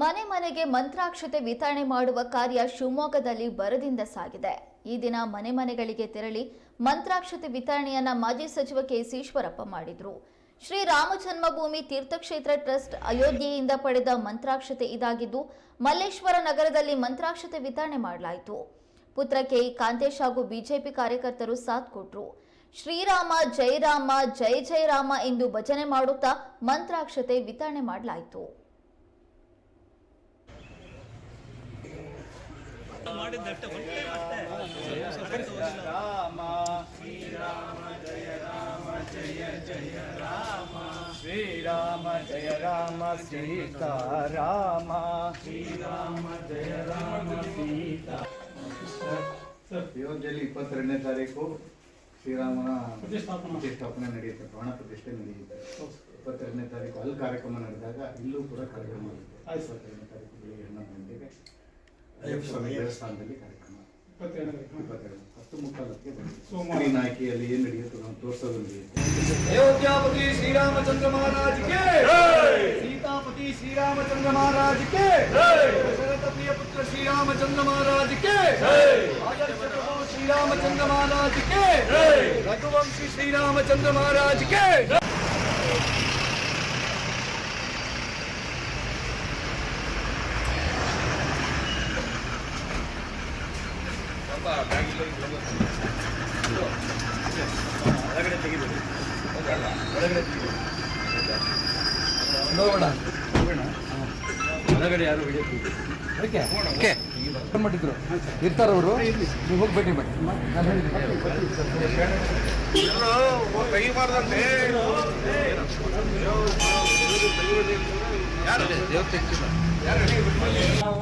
ಮನೆ ಮನೆಗೆ ಮಂತ್ರಾಕ್ಷತೆ ವಿತರಣೆ ಮಾಡುವ ಕಾರ್ಯ ಶಿವಮೊಗ್ಗದಲ್ಲಿ ಬರದಿಂದ ಸಾಗಿದೆ. ಈ ದಿನ ಮನೆ ಮನೆಗಳಿಗೆ ತೆರಳಿ ಮಂತ್ರಾಕ್ಷತೆ ವಿತರಣೆಯನ್ನ ಮಾಜಿ ಸಚಿವ ಕೆಸಿ ಈಶ್ವರಪ್ಪ ಮಾಡಿದ್ರು. ಶ್ರೀ ರಾಮ ಜನ್ಮಭೂಮಿ ತೀರ್ಥಕ್ಷೇತ್ರ ಟ್ರಸ್ಟ್ ಅಯೋಧ್ಯೆಯಿಂದ ಪಡೆದ ಮಂತ್ರಾಕ್ಷತೆ ಇದಾಗಿದ್ದು, ಮಲ್ಲೇಶ್ವರ ನಗರದಲ್ಲಿ ಮಂತ್ರಾಕ್ಷತೆ ವಿತರಣೆ ಮಾಡಲಾಯಿತು. ಪುತ್ರ ಕೆ ಕಾಂತೇಶ್ ಹಾಗೂ ಬಿಜೆಪಿ ಕಾರ್ಯಕರ್ತರು ಸಾಥ್ ಕೊಟ್ರು. ಶ್ರೀರಾಮ ಜೈರಾಮ ಜೈ ಜೈ ರಾಮ ಎಂದು ಭಜನೆ ಮಾಡುತ್ತಾ ಮಂತ್ರಾಕ್ಷತೆ ವಿತರಣೆ ಮಾಡಲಾಯಿತು. ಮಾಡಿದ್ದಷ್ಟೇ ಒಂದೇ ಮತ್ತೆ ರಾಮ ಶ್ರೀರಾಮ ಜಯ ರಾಮ ಜಯ ಜಯ ರಾಮ ಶ್ರೀರಾಮ ಜಯ ರಾಮ ಸೀತಾ ರಾಮ ಶ್ರೀರಾಮ ಜಯ ರಾಮ ಸೀತಾ ಅಯೋಧ್ಯೆಯಲ್ಲಿ ಇಪ್ಪತ್ತೆರಡನೇ ತಾರೀಕು ಶ್ರೀರಾಮನ ಪ್ರತಿಷ್ಠಾಪನೆ ನಡೆಯುತ್ತೆ ಪ್ರಾಣ ಪ್ರತಿಷ್ಠೆ ನಡೆಯುತ್ತೆ ಇಪ್ಪತ್ತೆರಡನೇ ತಾರೀಕು ಅಲ್ಲಿ ಕಾರ್ಯಕ್ರಮ ನಡೆದಾಗ ಇಲ್ಲೂ ಕೂಡ ಕಾರ್ಯಕ್ರಮ ಇರುತ್ತೆ ಇಪ್ಪತ್ತೆರಡನೇ ತಾರೀಕು ಬೆಳಿಗ್ಗೆ ಹನ್ನೊಂದು ಗಂಟೆಗೆ ಅಯ್ಯಪ್ಪ ಸ್ವಾಮಿ ದೇವಸ್ಥಾನದಲ್ಲಿ ಕಾರ್ಯಕ್ರಮ ಇಪ್ಪತ್ತೆರಡು ಹತ್ತು ಮುಕ್ಕಾಲಕ್ಕೆ ಸ್ಕ್ರೀನ್ ಆಯ್ಕೆಯಲ್ಲಿ ಏನು ನಡೆಯುತ್ತೆ ನಾವು ತೋರಿಸೋದು ನಡೆಯುತ್ತೆ अयोध्यापति श्री रामचंद्र महाराज के सीतापति श्री रामचंद्र महाराज के दशरथ प्रिय पुत्र श्री रामचंद्र महाराज के ಸ್ವಲ್ಪ ಒಳಗಡೆ ಒಳಗಡೆ ಒಳಗಡೆ ಯಾರು ಓಕೆ. ಓಕೆ. ಮಾಡಿದ್ರು. ಇರ್ತಾರೆ ಅವರು. ನೀವು ಹೋಗಿ ಭೇಟಿ ಮಾಡಿ. ನಾನು ಹೇಳಿದ್ದೀನಿ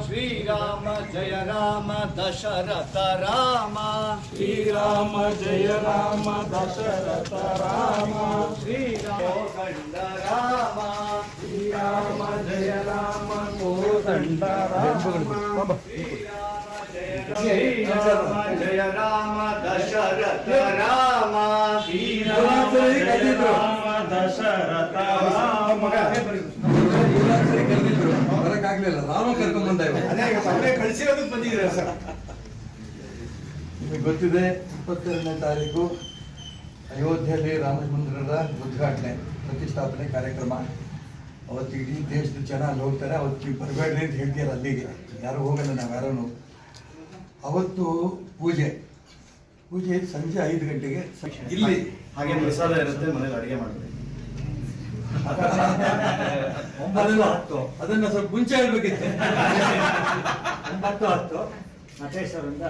श्रीराम जय राम दशरथ राम श्रीराम जय राम दशरथ राम श्रीरामोदण्ड राम श्रीराम जय राम गोदण्ड राम श्रीराम जय राम दशरथ राम श्रीराम जय राम दशरथ राम ಬರಕ್ಕಾಗ್ಲಿಲ್ಲ ರಾಮ ಕರ್ಕೊಂಡ್ ಬಂದ ಕಳಿಸಿರೋದಕ್ಕೆ ಬಂದಿದ್ದೀರಾ ಸರ್ ನಿಮಗೆ ಗೊತ್ತಿದೆ ಇಪ್ಪತ್ತೆರಡನೇ ತಾರೀಕು ಅಯೋಧ್ಯೆಯಲ್ಲಿ ರಾಮ ಮಂದಿರದ ಉದ್ಘಾಟನೆ, ಪ್ರತಿಷ್ಠಾಪನೆ ಕಾರ್ಯಕ್ರಮ. ಅವತ್ತು ಇಡೀ ದೇಶದ ಜನ ಅಲ್ಲಿ ಹೋಗ್ತಾರೆ, ಅವತ್ತು ಬರಬೇಡ್ರಿ ಅಂತ ಹೇಳ್ತೀರ ಅಲ್ಲಿಗೆ. ಯಾರು ಹೋಗಲ್ಲ ನಾವು ಯಾರೂ ಅವತ್ತು ಪೂಜೆ. ಪೂಜೆ ಸಂಜೆ ಐದು ಗಂಟೆಗೆ. ಇಲ್ಲಿ ಹಾಗೆ ಪ್ರಸಾದ ಇರುತ್ತೆ, ಮನೇಲಿ ಅಡುಗೆ ಒಂಬತ್ತು ಹತ್ತು. ಅದನ್ನ ಸ್ವಲ್ಪ ಮುಂಚೆ ಹೇಳ್ಬೇಕಿತ್ತು. ಒಂಬತ್ತು ಹತ್ತು. ಮತೇಶ್ ಅವರಿಂದ